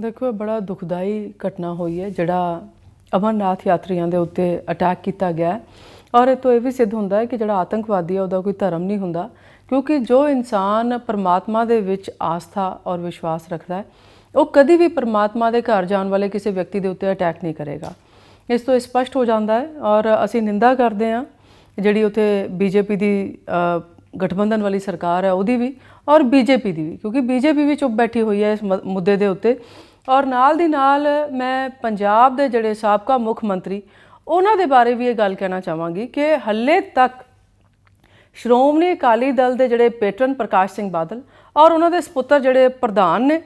ਦੇਖੋ, ਇਹ ਬੜਾ ਦੁਖਦਾਈ ਘਟਨਾ ਹੋਈ ਹੈ, ਜਿਹੜਾ ਅਮਰਨਾਥ ਯਾਤਰੀਆਂ ਦੇ ਉੱਤੇ ਅਟੈਕ ਕੀਤਾ ਗਿਆ ਹੈ। ਔਰ ਇਹ ਤੋਂ ਇਹ ਵੀ ਸਿੱਧ ਹੁੰਦਾ ਹੈ ਕਿ ਜਿਹੜਾ ਆਤੰਕਵਾਦੀ ਹੈ, ਉਹਦਾ ਕੋਈ ਧਰਮ ਨਹੀਂ ਹੁੰਦਾ, ਕਿਉਂਕਿ ਜੋ ਇਨਸਾਨ ਪਰਮਾਤਮਾ ਦੇ ਵਿੱਚ ਆਸਥਾ ਔਰ ਵਿਸ਼ਵਾਸ ਰੱਖਦਾ ਹੈ, ਉਹ ਕਦੀ ਵੀ ਪਰਮਾਤਮਾ ਦੇ ਘਰ ਜਾਣ ਵਾਲੇ ਕਿਸੇ ਵਿਅਕਤੀ ਦੇ ਉੱਤੇ ਅਟੈਕ ਨਹੀਂ ਕਰੇਗਾ। ਇਸ ਤੋਂ ਇਹ ਸਪਸ਼ਟ ਹੋ ਜਾਂਦਾ ਹੈ ਔਰ ਅਸੀਂ ਨਿੰਦਾ ਕਰਦੇ ਹਾਂ, ਜਿਹੜੀ ਉਥੇ ਬੀਜੇਪੀ ਦੀ ਗਠਬੰਧਨ ਵਾਲੀ ਸਰਕਾਰ ਹੈ, ਉਹਦੀ ਵੀ, ਔਰ ਬੀਜੇਪੀ ਦੀ ਵੀ, ਕਿਉਂਕਿ ਬੀਜੇਪੀ ਵੀ ਚੁੱਪ ਬੈਠੀ ਹੋਈ ਹੈ ਇਸ ਮ- ਮੁੱਦੇ ਦੇ ਉੱਤੇ। ਔਰ ਨਾਲ ਦੀ ਨਾਲ ਮੈਂ ਪੰਜਾਬ ਦੇ ਜਿਹੜੇ ਸਾਬਕਾ ਮੁੱਖ ਮੰਤਰੀ, ਉਹਨਾਂ ਦੇ ਬਾਰੇ ਵੀ ਇਹ ਗੱਲ ਕਹਿਣਾ ਚਾਹਾਂਗੀ ਕਿ ਹੱਲੇ ਤੱਕ ਸ਼੍ਰੋਮਣੀ ਅਕਾਲੀ ਦਲ ਦੇ ਜਿਹੜੇ ਪੈਟਰਨ ਪ੍ਰਕਾਸ਼ ਸਿੰਘ ਬਾਦਲ ਔਰ ਉਹਨਾਂ ਦੇ ਸੁਪੁੱਤਰ ਜਿਹੜੇ ਪ੍ਰਧਾਨ ਨੇ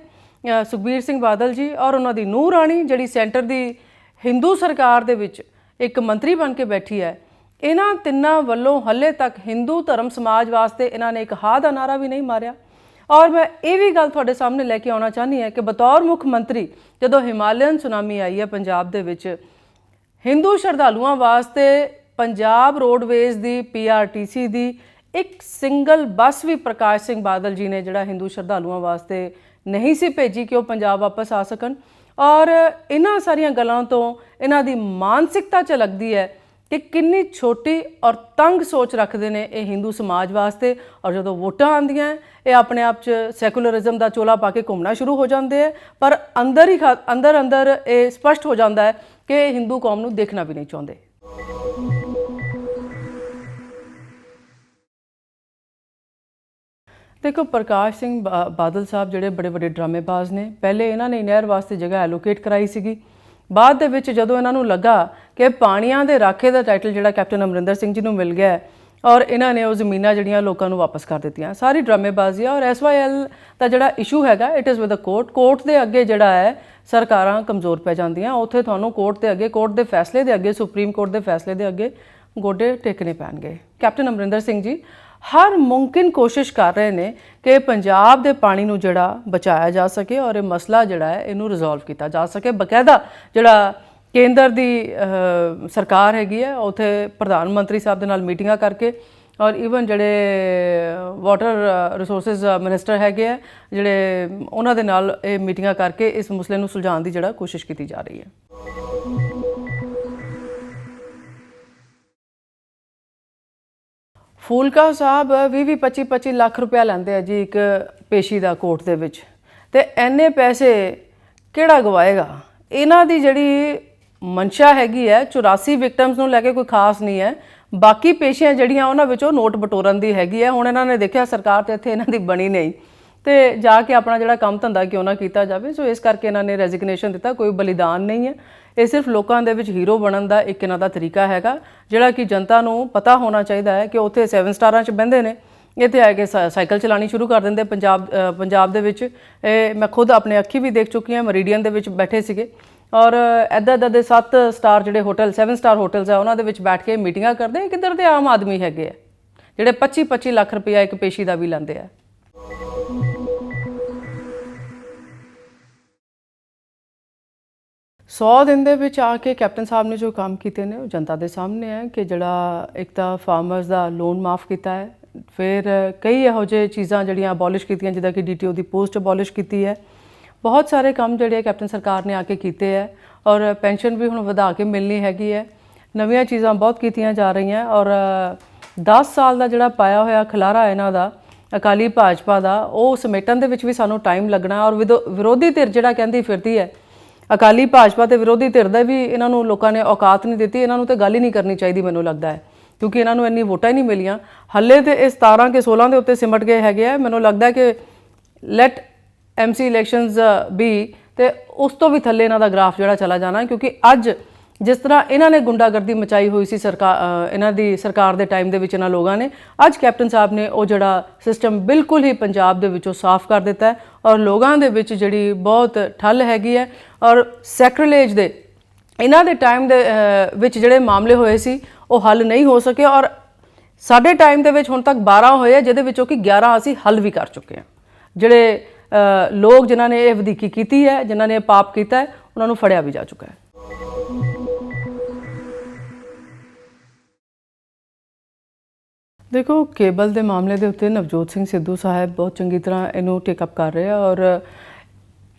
ਸੁਖਬੀਰ ਸਿੰਘ ਬਾਦਲ ਜੀ ਔਰ ਉਹਨਾਂ ਦੀ ਨੂੰਹ ਰਾਣੀ ਜਿਹੜੀ ਸੈਂਟਰ ਦੀ ਹਿੰਦੂ ਸਰਕਾਰ ਦੇ ਵਿੱਚ ਇੱਕ ਮੰਤਰੀ ਬਣ ਕੇ ਬੈਠੀ ਹੈ, ਇਹਨਾਂ ਤਿੰਨਾਂ ਵੱਲੋਂ ਹੱਲੇ ਤੱਕ ਹਿੰਦੂ ਧਰਮ ਸਮਾਜ ਵਾਸਤੇ ਇਹਨਾਂ ਨੇ ਇੱਕ ਹਾਂ ਦਾ ਨਾਰਾ ਵੀ ਨਹੀਂ ਮਾਰਿਆ। ਔਰ ਮੈਂ ਇਹ ਵੀ ਗੱਲ ਤੁਹਾਡੇ ਸਾਹਮਣੇ ਲੈ ਕੇ ਆਉਣਾ ਚਾਹਨੀ ਹੈ ਕਿ ਬਤੌਰ ਮੁੱਖ ਮੰਤਰੀ ਜਦੋਂ ਹਿਮਾਲਯਨ ਸੁਨਾਮੀ ਆਈ ਹੈ ਪੰਜਾਬ ਦੇ ਵਿੱਚ, ਹਿੰਦੂ ਸ਼ਰਧਾਲੂਆਂ ਵਾਸਤੇ ਪੰਜਾਬ ਰੋਡਵੇਜ਼ ਦੀ ਪੀਆਰਟੀਸੀ ਦੀ, ਇੱਕ ਸਿੰਗਲ ਬੱਸ ਵੀ ਪ੍ਰਕਾਸ਼ ਸਿੰਘ ਬਾਦਲ ਜੀ ਨੇ ਜਿਹੜਾ ਹਿੰਦੂ ਸ਼ਰਧਾਲੂਆਂ ਵਾਸਤੇ ਨਹੀਂ ਸੀ ਭੇਜੀ ਕਿ ਉਹ ਪੰਜਾਬ ਵਾਪਸ ਆ ਸਕਣ। ਔਰ ਇਹਨਾਂ ਸਾਰੀਆਂ ਗੱਲਾਂ ਤੋਂ ਇਹਨਾਂ ਦੀ ਮਾਨਸਿਕਤਾ ਝਲਕਦੀ ਹੈ ਕਿ ਕਿੰਨੀ ਛੋਟੀ ਔਰ ਤੰਗ ਸੋਚ ਰੱਖਦੇ ਨੇ ਇਹ ਹਿੰਦੂ ਸਮਾਜ ਵਾਸਤੇ। ਔਰ ਜਦੋਂ ਵੋਟਾਂ ਆਉਂਦੀਆਂ, ਇਹ ਆਪਣੇ ਆਪ 'ਚ ਸੈਕੂਲਰਿਜ਼ਮ ਦਾ ਚੋਲਾ ਪਾ ਕੇ ਘੁੰਮਣਾ ਸ਼ੁਰੂ ਹੋ ਜਾਂਦੇ ਹੈ। ਪਰ ਅੰਦਰ ਹੀ ਖਾ- ਅੰਦਰ ਅੰਦਰ ਇਹ ਸਪਸ਼ਟ ਹੋ ਜਾਂਦਾ ਹੈ ਕਿ ਇਹ ਹਿੰਦੂ ਕੌਮ ਨੂੰ ਦੇਖਣਾ ਵੀ ਨਹੀਂ ਚਾਹੁੰਦੇ। ਦੇਖੋ, ਪ੍ਰਕਾਸ਼ ਸਿੰਘ ਬਾਦਲ ਸਾਹਿਬ ਜਿਹੜੇ ਬੜੇ ਵੱਡੇ ਡਰਾਮੇਬਾਜ਼ ਨੇ। ਪਹਿਲੇ ਇਹਨਾਂ ਨੇ ਨਹਿਰ ਵਾਸਤੇ ਜਗ੍ਹਾ ਐਲੋਕੇਟ ਕਰਾਈ ਸੀਗੀ। ਬਾਅਦ ਦੇ ਵਿੱਚ ਜਦੋਂ ਇਹਨਾਂ ਨੂੰ ਲੱਗਾ ਕਿ ਪਾਣੀਆਂ ਦੇ ਰਾਖੇ ਦਾ ਟਾਈਟਲ ਜਿਹੜਾ ਕੈਪਟਨ ਅਮਰਿੰਦਰ ਸਿੰਘ ਜੀ ਨੂੰ ਮਿਲ ਗਿਆ ਹੈ ਔਰ ਇਹਨਾਂ ਨੇ ਉਹ ਜ਼ਮੀਨਾਂ ਜਿਹੜੀਆਂ ਲੋਕਾਂ ਨੂੰ ਵਾਪਸ ਕਰ ਦਿੱਤੀਆਂ। ਸਾਰੀ ਡਰਾਮੇਬਾਜ਼ੀ ਆ ਔਰ ਐਸਵਾਈਐਲ ਦਾ ਜਿਹੜਾ ਇਸ਼ੂ ਹੈਗਾ it is with a court court ਦੇ ਅੱਗੇ ਜਿਹੜਾ ਹੈ ਸਰਕਾਰਾਂ ਕਮਜ਼ੋਰ ਪੈ ਜਾਂਦੀਆਂ। ਉੱਥੇ ਤੁਹਾਨੂੰ ਕੋਰਟ ਦੇ ਅੱਗੇ ਕੋਰਟ ਦੇ ਫੈਸਲੇ ਦੇ ਅੱਗੇ ਸੁਪਰੀਮ ਕੋਰਟ ਦੇ ਫੈਸਲੇ ਦੇ ਅੱਗੇ ਗੋਡੇ ਟੇਕਣੇ ਪੈਣਗੇ। ਕੈਪਟਨ ਅਮਰਿੰਦਰ ਸਿੰਘ ਜੀ, ਹਰ ਮੁਮਕਿਨ ਕੋਸ਼ਿਸ਼ ਕਰ ਰਹੇ ਨੇ ਕਿ ਪੰਜਾਬ ਦੇ ਪਾਣੀ ਨੂੰ ਜਿਹੜਾ ਬਚਾਇਆ ਜਾ ਸਕੇ ਔਰ ਇਹ ਮਸਲਾ ਜਿਹੜਾ ਹੈ ਇਹਨੂੰ ਰਿਜ਼ੋਲਵ ਕੀਤਾ ਜਾ ਸਕੇ। ਬਕਾਇਦਾ ਜਿਹੜਾ ਕੇਂਦਰ ਦੀ ਸਰਕਾਰ ਹੈਗੀ ਹੈ, ਉਥੇ ਪ੍ਰਧਾਨ ਮੰਤਰੀ ਸਾਹਿਬ ਦੇ ਨਾਲ ਮੀਟਿੰਗਾਂ ਕਰਕੇ ਔਰ ਇਵਨ ਜਿਹੜੇ ਵਾਟਰ ਰਿਸੋਰਸਸ ਮਿਨਿਸਟਰ ਹੈਗੇ ਆ ਜਿਹੜੇ ਉਹਨਾਂ ਦੇ ਨਾਲ ਇਹ ਮੀਟਿੰਗਾਂ ਕਰਕੇ ਇਸ ਮਸਲੇ ਨੂੰ ਸੁਲਝਾਉਣ ਦੀ ਜਿਹੜਾ ਕੋਸ਼ਿਸ਼ ਕੀਤੀ ਜਾ ਰਹੀ ਹੈ। ਫੂਲਕਾ ਸਾਹਿਬ 20 20 25 25 ਲੱਖ ਰੁਪਇਆ ਲੈਂਦੇ ਆ ਜੀ ਇੱਕ ਪੇਸ਼ੀ ਦਾ ਕੋਰਟ ਦੇ ਵਿੱਚ। ਤੇ ਐਨੇ ਪੈਸੇ ਕਿਹੜਾ ਗਵਾਏਗਾ? ਇਹਨਾਂ ਦੀ ਜਿਹੜੀ ਮਨਸ਼ਾ ਹੈਗੀ ਹੈ 84 ਵਿਕਟਮਸ ਨੂੰ ਲੈ ਕੇ ਕੋਈ ਖਾਸ ਨਹੀਂ ਹੈ। ਬਾਕੀ ਪੇਸ਼ੀਆਂ ਜਿਹੜੀਆਂ ਉਹਨਾਂ ਵਿੱਚੋਂ ਨੋਟ ਬਟੋਰਨ ਦੀ ਹੈਗੀ ਹੈ। ਹੁਣ ਇਹਨਾਂ ਨੇ ਦੇਖਿਆ ਸਰਕਾਰ ਤੇ ਇੱਥੇ ਇਹਨਾਂ ਦੀ ਬਣੀ ਨਹੀਂ। ਤੇ ਜਾ ਕੇ ਆਪਣਾ ਜਿਹੜਾ ਕੰਮ ਧੰਦਾ ਕਿਉਂ ਨਾ ਕੀਤਾ ਜਾਵੇ, ਸੋ ਇਸ ਕਰਕੇ ਇਹਨਾਂ ਨੇ ਰੈਜ਼ਿਗਨੇਸ਼ਨ ਦਿੱਤਾ, ਕੋਈ ਬਲੀਦਾਨ ਨਹੀਂ ਹੈ। ਇਹ ਸਿਰਫ ਲੋਕਾਂ ਦੇ ਵਿੱਚ ਹੀਰੋ ਬਣਨ ਦਾ ਇੱਕ ਇਹਨਾਂ ਦਾ ਤਰੀਕਾ ਹੈਗਾ, ਜਿਹੜਾ ਕਿ ਜਨਤਾ ਨੂੰ ਪਤਾ ਹੋਣਾ ਚਾਹੀਦਾ ਹੈ ਕਿ ਉੱਥੇ 7 ਸਟਾਰਾਂ 'ਚ ਬੰਦੇ ਨੇ। ਇੱਥੇ ਆ ਕੇ ਸਾ- ਸਾਈਕਲ ਚਲਾਣੀ ਸ਼ੁਰੂ ਕਰ ਦਿੰਦੇ। ਪੰਜਾਬ ਪੰਜਾਬ ਦੇ ਵਿੱਚ ਇਹ ਮੈਂ ਖੁਦ ਆਪਣੇ ਅੱਖੀ ਵੀ ਦੇਖ ਚੁੱਕੀ ਹਾਂ, ਮਰੀਡੀਅਨ ਦੇ ਵਿੱਚ ਬੈਠੇ ਸੀਗੇ। ਔਰ ਐਦਾਂ ਐਦਾਂ ਦੇ 7 ਸਟਾਰ ਜਿਹੜੇ ਹੋਟਲ 7 ਸਟਾਰ ਹੋਟਲਸ ਆ, ਉਹਨਾਂ ਦੇ ਵਿੱਚ ਬੈਠ ਕੇ ਮੀਟਿੰਗਾਂ ਕਰਦੇ ਆ, ਕਿੱਧਰ ਦੇ ਆਮ ਆਦਮੀ ਹੈਗੇ ਆ? ਜਿਹੜੇ 25 25 ਲੱਖ ਰੁਪਇਆ ਇੱਕ ਪੇਸ਼ੀ ਦਾ ਵੀ ਲੈਂਦੇ ਆ। ਸੌ ਦਿਨ ਦੇ ਵਿੱਚ ਆ ਕੇ ਕੈਪਟਨ ਸਾਹਿਬ ਨੇ ਜੋ ਕੰਮ ਕੀਤੇ ਨੇ, ਉਹ ਜਨਤਾ ਦੇ ਸਾਹਮਣੇ ਹੈ ਕਿ ਜਿਹੜਾ ਇੱਕ ਤਾਂ ਫਾਰਮਰਸ ਦਾ ਲੋਨ ਮਾਫ ਕੀਤਾ ਹੈ, ਫਿਰ ਕਈ ਇਹੋ ਜਿਹੇ ਚੀਜ਼ਾਂ ਜਿਹੜੀਆਂ ਅਬੋਲਿਸ਼ ਕੀਤੀਆਂ, ਜਿੱਦਾਂ ਕਿ ਡੀਟੀਓ ਦੀ ਪੋਸਟ ਅਬੋਲਿਸ਼ ਕੀਤੀ ਹੈ ਬਹੁਤ ਸਾਰੇ ਕੰਮ ਜਿਹੜੇ ਆ ਕੈਪਟਨ ਸਰਕਾਰ ਨੇ ਆ ਕੇ ਕੀਤੇ ਹੈ ਔਰ ਪੈਨਸ਼ਨ ਵੀ ਹੁਣ ਵਧਾ ਕੇ ਮਿਲਣੀ ਹੈਗੀ ਹੈ ਨਵੀਆਂ ਚੀਜ਼ਾਂ ਬਹੁਤ ਕੀਤੀਆਂ ਜਾ ਰਹੀਆਂ ਔਰ 10 ਸਾਲ ਦਾ ਜਿਹੜਾ ਪਾਇਆ ਹੋਇਆ ਖਲਾਰਾ ਇਹਨਾਂ ਦਾ, ਅਕਾਲੀ ਭਾਜਪਾ ਦਾ, ਉਹ ਸਮੇਟਣ ਦੇ ਵਿੱਚ ਵੀ ਸਾਨੂੰ ਟਾਈਮ ਲੱਗਣਾ ਔਰ ਵਿਦੋ- ਵਿਰੋਧੀ ਧਿਰ ਜਿਹੜਾ ਕਹਿੰਦੀ ਫਿਰਦੀ ਹੈ, ਅਕਾਲੀ ਭਾਜਪਾ ਤੇ ਵਿਰੋਧੀ ਧਿਰ ਦਾ ਵੀ ਇਹਨਾਂ ਨੂੰ ਲੋਕਾਂ ਨੇ ਔਕਾਤ ਨਹੀਂ ਦਿੱਤੀ, ਇਹਨਾਂ ਨੂੰ ਤੇ ਗੱਲ ਹੀ ਨਹੀਂ ਕਰਨੀ ਚਾਹੀਦੀ ਮੈਨੂੰ ਲੱਗਦਾ ਹੈ, ਕਿਉਂਕਿ ਇਹਨਾਂ ਨੂੰ ਇੰਨੀ ਵੋਟਾਂ ਹੀ ਨਹੀਂ ਮਿਲੀਆਂ। ਹੱਲੇ ਤੇ ਇਹ 17 ਕੇ 16 ਦੇ ਉੱਤੇ ਸਿਮਟ ਗਏ ਹੈਗੇ ਆ, ਮੈਨੂੰ ਲੱਗਦਾ ਕਿ ਲੈਟ ਐਮਸੀ ਇਲੈਕਸ਼ਨਸ ਵੀ ਤੇ ਉਸ ਤੋਂ ਵੀ ਥੱਲੇ ਇਹਨਾਂ ਦਾ ਗ੍ਰਾਫ ਜਿਹੜਾ ਚਲਾ ਜਾਣਾ, ਕਿਉਂਕਿ ਅੱਜ ਜਿਸ ਤਰ੍ਹਾਂ ਇਹਨਾਂ ਨੇ ਗੁੰਡਾਗਰਦੀ ਮਚਾਈ ਹੋਈ ਸੀ ਸਰਕਾਰ ਇਹਨਾਂ ਦੀ ਸਰਕਾਰ ਦੇ ਟਾਈਮ ਦੇ ਵਿੱਚ ਇਹਨਾਂ ਲੋਕਾਂ ਨੇ, ਅੱਜ ਕੈਪਟਨ ਸਾਹਿਬ ਨੇ ਉਹ ਜਿਹੜਾ ਸਿਸਟਮ ਬਿਲਕੁਲ ਹੀ ਪੰਜਾਬ ਦੇ ਵਿੱਚੋਂ ਸਾਫ਼ ਕਰ ਦਿੱਤਾ ਔਰ ਲੋਕਾਂ ਦੇ ਵਿੱਚ ਜਿਹੜੀ ਬਹੁਤ ਠੱਲ ਹੈਗੀ ਹੈ ਔਰ ਸੈਕ੍ਰਿਲੇਜ ਦੇ ਇਹਨਾਂ ਦੇ ਟਾਈਮ ਦੇ ਵਿੱਚ ਜਿਹੜੇ ਮਾਮਲੇ ਹੋਏ ਸੀ, ਉਹ ਹੱਲ ਨਹੀਂ ਹੋ ਸਕੇ ਔਰ ਸਾਡੇ ਟਾਈਮ ਦੇ ਵਿੱਚ ਹੁਣ ਤੱਕ 12 ਹੋਏ ਆ, ਜਿਹਦੇ ਵਿੱਚੋਂ ਕਿ 11 ਅਸੀਂ ਹੱਲ ਵੀ ਕਰ ਚੁੱਕੇ ਹਾਂ। ਜਿਹੜੇ ਲੋਕ ਜਿਨ੍ਹਾਂ ਨੇ ਇਹ ਵਧੀਕੀ ਕੀਤੀ ਹੈ, ਜਿਨ੍ਹਾਂ ਨੇ ਇਹ ਪਾਪ ਕੀਤਾ ਹੈ, ਉਹਨਾਂ ਨੂੰ ਫੜਿਆ ਵੀ ਜਾ ਚੁੱਕਾ ਹੈ। ਦੇਖੋ, ਕੇਬਲ ਦੇ ਮਾਮਲੇ ਦੇ ਉੱਤੇ ਨਵਜੋਤ ਸਿੰਘ ਸਿੱਧੂ ਸਾਹਿਬ ਬਹੁਤ ਚੰਗੀ ਤਰ੍ਹਾਂ ਇਹਨੂੰ ਟੇਕ ਅਪ ਕਰ ਰਹੇ ਆ ਔਰ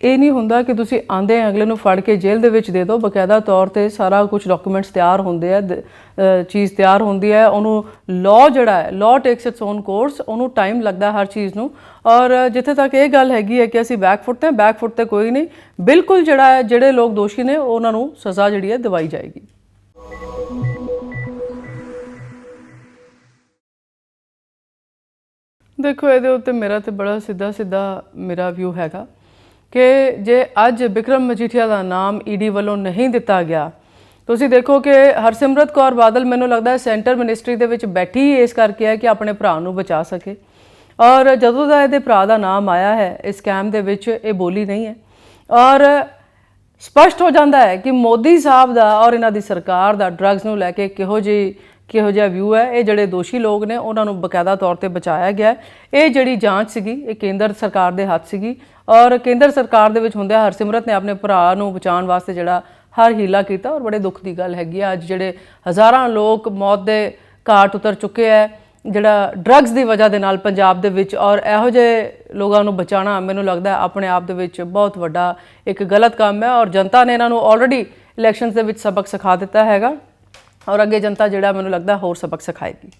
ਇਹ ਨਹੀਂ ਹੁੰਦਾ ਕਿ ਤੁਸੀਂ ਆਂਦੇ ਅਗਲੇ ਨੂੰ ਫੜ ਕੇ ਜੇਲ੍ਹ ਦੇ ਵਿੱਚ ਦੇ ਦਿਓ। ਬਕਾਇਦਾ ਤੌਰ ਤੇ ਸਾਰਾ ਕੁਝ ਡਾਕੂਮੈਂਟਸ ਤਿਆਰ ਹੁੰਦੇ ਆ ਚੀਜ਼ ਤਿਆਰ ਹੁੰਦੀ ਹੈ। ਉਹਨੂੰ ਲਾਅ ਜਿਹੜਾ ਹੈ law takes its own course ਉਹਨੂੰ ਟਾਈਮ ਲੱਗਦਾ ਹਰ ਚੀਜ਼ ਨੂੰ। ਔਰ ਜਿੱਥੇ ਤੱਕ ਇਹ ਗੱਲ ਹੈਗੀ ਹੈ ਕਿ ਅਸੀਂ ਬੈਕ ਫੁੱਟ ਤੇ ਬੈਕ ਫੁੱਟ ਤੇ ਕੋਈ ਨਹੀਂ। ਬਿਲਕੁਲ ਜਿਹੜਾ ਹੈ, ਜਿਹੜੇ ਲੋਕ ਦੋਸ਼ੀ ਨੇ, ਉਹਨਾਂ ਨੂੰ ਸਜ਼ਾ ਜਿਹੜੀ ਹੈ ਦਿਵਾਈ ਜਾਏਗੀ। ਦੇਖੋ, ਇਹਦੇ ਉੱਤੇ ਮੇਰਾ ਤੇ ਬੜਾ ਸਿੱਧਾ ਸਿੱਧਾ ਮੇਰਾ ਵਿਊ ਹੈਗਾ। ਕਿ ਜੇ ਅੱਜ ਵਿਕਰਮ ਮਜੀਠੀਆ ਦਾ ਨਾਮ ਈਡੀ ਵੱਲੋਂ ਨਹੀਂ ਦਿੱਤਾ ਗਿਆ, ਤੁਸੀਂ ਦੇਖੋ ਕਿ ਹਰਸਿਮਰਤ ਕੌਰ ਬਾਦਲ ਮੈਨੂੰ ਲੱਗਦਾ ਹੈ ਸੈਂਟਰ ਮਿਨਿਸਟਰੀ ਦੇ ਵਿੱਚ ਬੈਠੀ ਹੀ ਇਸ ਕਰਕੇ ਹੈ ਕਿ ਆਪਣੇ ਭਰਾ ਨੂੰ ਬਚਾ ਸਕੇ। ਔਰ ਜਦੋਂ ਦਾ ਇਹਦੇ ਭਰਾ ਦਾ ਨਾਮ ਆਇਆ ਹੈ, ਇਸ ਸਕੈਮ ਦੇ ਵਿੱਚ ਇਹ ਬੋਲੀ ਨਹੀਂ ਹੈ। ਔਰ ਸਪਸ਼ਟ ਹੋ ਜਾਂਦਾ ਹੈ ਕਿ ਮੋਦੀ ਸਾਹਿਬ ਦਾ ਔਰ ਇਹਨਾਂ ਦੀ ਸਰਕਾਰ ਦਾ ਡਰੱਗਸ ਨੂੰ ਲੈ ਕੇ ਕਿਹੋ ਜਿਹੀ ਕਿਹੋ ਜਿਹਾ ਵਿਊ ਹੈ, ਇਹ ਜਿਹੜੇ ਦੋਸ਼ੀ ਲੋਕ ਨੇ, ਉਹਨਾਂ ਨੂੰ ਬਕਾਇਦਾ ਤੌਰ ਤੇ ਬਚਾਇਆ ਗਿਆ ਇਹ ਜਿਹੜੀ ਜਾਂਚ ਸੀਗੀ, ਇਹ ਕੇਂਦਰ ਸਰਕਾਰ ਦੇ ਹੱਥ ਸੀਗੀ ਔਰ ਕੇਂਦਰ ਸਰਕਾਰ ਦੇ ਵਿੱਚ ਹੁੰਦਿਆਂ ਹਰਸਿਮਰਤ ਨੇ ਆਪਣੇ ਭਰਾ ਨੂੰ ਬਚਾਉਣ ਵਾਸਤੇ ਜਿਹੜਾ ਹਰ ਹੀਲਾ ਕੀਤਾ ਔਰ ਬੜੇ ਦੁੱਖ ਦੀ ਗੱਲ ਹੈਗੀ ਆ। ਅੱਜ ਜਿਹੜੇ ਹਜ਼ਾਰਾਂ ਲੋਕ ਮੌਤ ਦੇ ਘਾਟ ਉਤਰ ਚੁੱਕੇ ਹੈ, ਜਿਹੜਾ ਡਰੱਗਸ ਦੀ ਵਜ੍ਹਾ ਦੇ ਨਾਲ ਪੰਜਾਬ ਦੇ ਵਿੱਚ ਔਰ ਇਹੋ ਜਿਹੇ ਲੋਕਾਂ ਨੂੰ ਬਚਾਉਣਾ ਮੈਨੂੰ ਲੱਗਦਾ ਆਪਣੇ ਆਪ ਦੇ ਵਿੱਚ ਬਹੁਤ ਵੱਡਾ ਇੱਕ ਗਲਤ ਕੰਮ ਹੈ ਔਰ ਜਨਤਾ ਨੇ ਇਹਨਾਂ ਨੂੰ ਆਲਰੇਡੀ ਇਲੈਕਸ਼ਨਸ ਦੇ ਵਿੱਚ ਸਬਕ ਸਿਖਾ ਦਿੱਤਾ ਹੈਗਾ। ਔਰ ਅੱਗੇ ਜਨਤਾ ਜਿਹੜਾ ਮੈਨੂੰ ਲੱਗਦਾ ਹੋਰ ਸਬਕ ਸਿਖਾਏਗੀ।